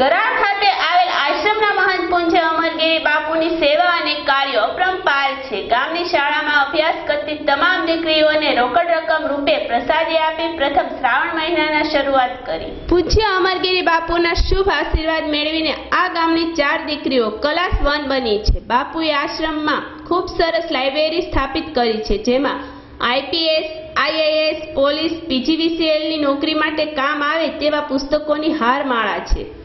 ગરાડ ખાતે આવેલ આશ્રમના મહંત પૂજ્ય અમરગીરી બાપુની સેવા અને કાર્યો અપરંપાર છે. ગામની શાળામાં અભ્યાસ કરતી તમામ દીકરીઓને રોકડ રકમ રૂપે પ્રસાદી આપી પ્રથમ શ્રાવણ મહિનાના શરૂઆત કરી. પૂજ્ય અમરગીરી બાપુના શુભ આશીર્વાદ મેળવીને આ ગામની ચાર દીકરીઓ કલાસવન બની છે. બાપુએ આશ્રમમાં ખૂબ સરસ લાઇબ્રેરી સ્થાપિત કરી છે, જેમાં આઈપીએસ આઈએએસ પોલીસ પીજીવીસીએલની નોકરી માટે કામ આવે તેવા પુસ્તકોની હારમાળા છે.